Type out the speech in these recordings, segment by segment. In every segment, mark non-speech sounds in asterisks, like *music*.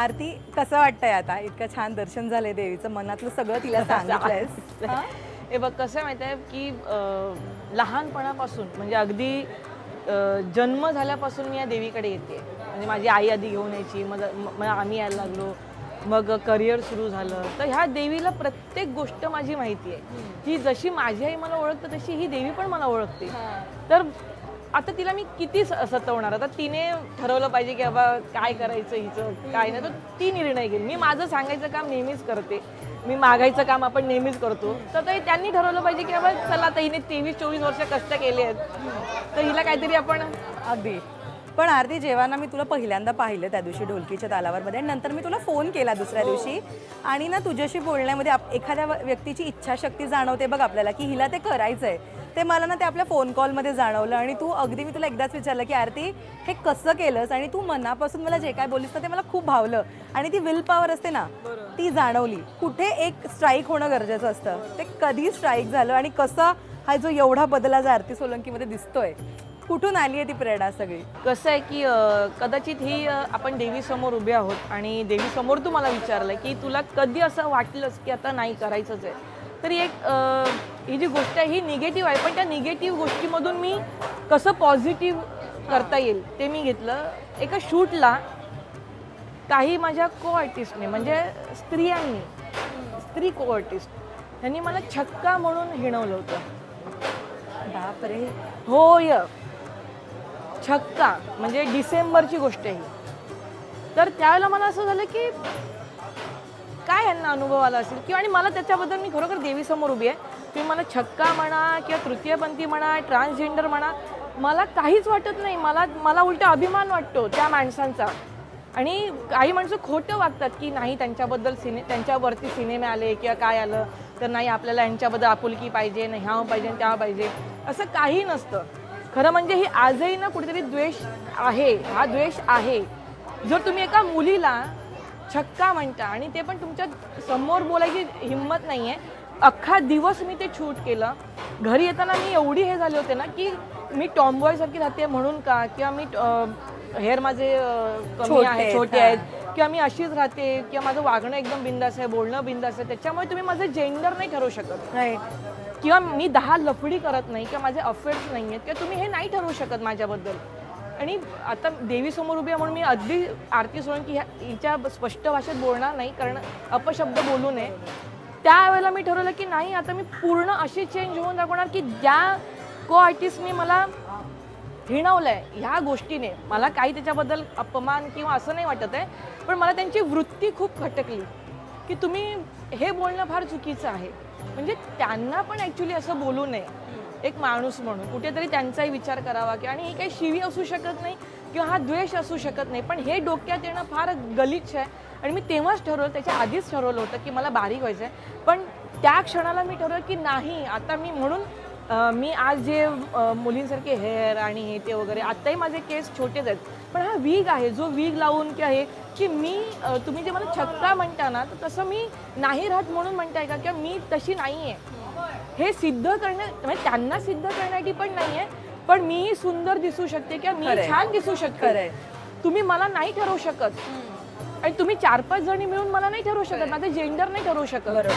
आरती कसं वाटतंय आता? इतकं छान दर्शन झालंय देवीचं मनातलं सगळं तिला *laughs* सांगितलंयस. हा? बघ कसं माहिती आहे की अं, लहानपणापासून म्हणजे अगदी अं, जन्म झाल्यापासून मी या देवीकडे येते. म्हणजे माझी आई आधी घेऊन यायची मग मग आम्ही यायला लागलो. मग करिअर सुरू झालं. तर ह्या देवीला प्रत्येक गोष्ट माझी माहिती आहे की जशी माझी आई मला ओळखते तशी ही देवी पण मला ओळखते. तर आता तिला मी किती सतवणार? आता तिने ठरवलं पाहिजे की बाबा काय करायचं हिचं काय नाही. तर ती निर्णय घेईल. मी माझं सांगायचं काम नेहमीच करते. मी मागायचं काम आपण नेहमीच करतो. तर ते त्यांनी ठरवलं पाहिजे की बाबा चला आता हिने तेवीस चोवीस वर्ष कष्ट केले आहेत. तर हिला काहीतरी आपण अगदी. पण आरती जेव्हा ना मी तुला पहिल्यांदा पाहिलं त्या दिवशी ढोलकीच्या तालावरमध्ये आणि नंतर मी तुला फोन केला दुसऱ्या दिवशी आणि ना तुझ्याशी बोलण्यामध्ये आप- एखाद्या व्यक्तीची इच्छाशक्ती जाणवते बघ आपल्याला की हिला ते करायचंय. ते मला ना ते आपल्या फोन कॉलमध्ये जाणवलं आणि तू अगदी मी तुला एकदाच विचारलं की आरती हे कसं केलंस? आणि तू मनापासून मला जे काय बोललीस ना ते मला खूप भावलं. आणि ती विल पॉवर असते ना ती जाणवली. कुठे एक स्ट्राईक होणं गरजेचं असतं. ते कधी स्ट्राईक झालं आणि कसं हा जो एवढा बदल आज आरती सोलंकीमध्ये दिसतोय कुठून आली आहे ती प्रेरणा सगळी? कसं आहे की कदाचित ही आपण देवीसमोर उभे आहोत आणि देवीसमोर तू मला विचारलं की तुला कधी असं वाटलंच की आता नाही करायचंच आहे? तर एक ही जी गोष्ट आहे ही निगेटिव्ह आहे. पण त्या निगेटिव्ह गोष्टीमधून मी कसं पॉझिटिव्ह करता येईल ते मी घेतलं. एका शूटला काही माझ्या को आर्टिस्टने म्हणजे स्त्रियांनी स्त्री को आर्टिस्ट त्यांनी मला छक्का म्हणून हिणवलं होतं. बापरे. होय छक्का म्हणजे डिसेंबरची गोष्ट आहे ही. तर त्यावेळेला मला असं झालं की काय यांना अनुभव आला असेल? किंवा आणि मला त्याच्याबद्दल मी खरोखर देवीसमोर उभी आहे. तुम्ही मला छक्का म्हणा किंवा तृतीयपंथी म्हणा ट्रान्सजेंडर म्हणा मला काहीच वाटत नाही. मला मला उलटा अभिमान वाटतो त्या माणसांचा. आणि काही माणसं खोटं वागतात की नाही त्यांच्याबद्दल सिने त्यांच्यावरती सिनेमे आले किंवा काय आलं तर नाही आपल्याला यांच्याबद्दल आपुलकी पाहिजे नाही ह्या पाहिजे त्या पाहिजे असं काही नसतं. खरं म्हणजे ही आजही ना कुठेतरी द्वेष आहे हा द्वेष आहे. जर तुम्ही एका मुलीला छक्का म्हणता आणि ते पण तुमच्यासमोर बोलायची हिंमत नाही आहे अख्खा दिवस मी ते शूट केलं. घरी येताना मी एवढी हे झाले होते ना की मी टॉमबॉय सारखी राहते म्हणून का? किंवा मी हेअर माझे कमी छोटे आहे आहेत, छोटे. आहेत. किंवा मी अशीच राहते किंवा माझं वागणं एकदम बिंदास आहे बोलणं बिंदास आहे त्याच्यामुळे तुम्ही माझं जेंडर नाही ठरवू शकत. किंवा मी दहा लफडी करत नाही किंवा माझे अफेअर्स नाही आहेत किंवा तुम्ही हे नाही ठरवू शकत माझ्याबद्दल. आणि आता देवीसमोर उभी आहे म्हणून मी अगदी आरती सोळंकी ह्या हिच्या स्पष्ट भाषेत बोलणार नाही कारण अपशब्द बोलू नये. त्यावेळेला मी ठरवलं की नाही आता मी पूर्ण अशी चेंज होऊन दाखवणार की ज्या को आर्टिस्टनी मला हिणवलंय ह्या गोष्टीने. मला काही त्याच्याबद्दल अपमान किंवा असं नाही वाटत आहे पण मला त्यांची वृत्ती खूप खटकली. की तुम्ही हे बोलणं फार चुकीचं आहे. म्हणजे त्यांना पण ॲक्च्युली असं बोलू नये. एक माणूस म्हणून. कुठेतरी त्यांचाही विचार करावा की आणि ही काही शिवी असू शकत नाही किंवा हा द्वेष असू शकत नाही. पण हे डोक्यात येणं फार गलिच्छ आहे. आणि मी तेव्हाच ठरवलं त्याच्या आधीच ठरवलं होतं की मला बारीक व्हायचं आहे पण त्या क्षणाला मी ठरवलं की नाही आता मी म्हणून मी आज जे मुलींसारखे हेअर आणि हे ते वगैरे आत्ताही माझे केस छोटेच आहेत. पण हा वीग आहे जो वीग लावून की आहे की मी तुम्ही जे मला छक्का म्हणता ना तर तसं मी नाही राहत म्हणून म्हणताय का? किंवा मी तशी नाही आहे हे सिद्ध करण्या म्हणजे त्यांना सिद्ध करण्यासाठी पण नाही आहे पण मीही सुंदर दिसू शकते किंवा मी. छान दिसू शकते. तुम्ही मला नाही ठरवू शकत. आणि तुम्ही चार पाच जणी मिळून मला नाही ठरवू शकत. माझं जेंडर नाही ठरवू शकत.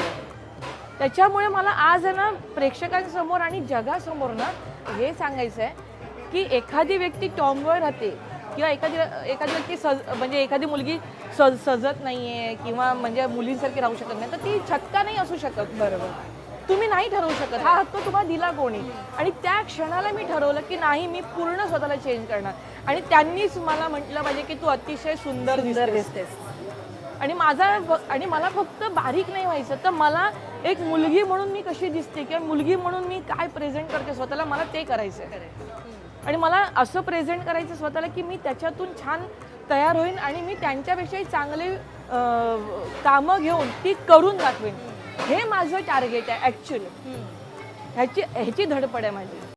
त्याच्यामुळे मला आज आहे ना प्रेक्षकांसमोर आणि जगासमोर ना हे सांगायचं आहे की एखादी व्यक्ती टॉमवर राहते किंवा एखादी एखादी व्यक्ती सज म्हणजे एखादी मुलगी सज सजत नाहीये किंवा म्हणजे मुलींसारखी राहू शकत नाही तर ती छक्का नाही असू शकत. बरोबर. तुम्ही नाही ठरवू शकत. हा हक्क तुम्हाला दिला कोणी. आणि त्या क्षणाला मी ठरवलं की नाही मी पूर्ण स्वतःला चेंज करणार. आणि त्यांनीच मला म्हटलं पाहिजे की तू अतिशय सुंदर सुंदर दिसतेस. आणि माझा आणि मला फक्त बारीक नाही व्हायचं तर मला एक मुलगी म्हणून मी कशी दिसते किंवा मुलगी म्हणून मी काय प्रेझेंट करते स्वतःला मला ते करायचं आहे आणि मला असं प्रेझेंट करायचं स्वतःला की मी त्याच्यातून छान तयार होईन आणि मी त्यांच्यापेक्षाही चांगले कामं घेऊन ती करून दाखवेन. हे माझं टार्गेट आहे ॲक्च्युली ह्याची ह्याची धडपड आहे माझी.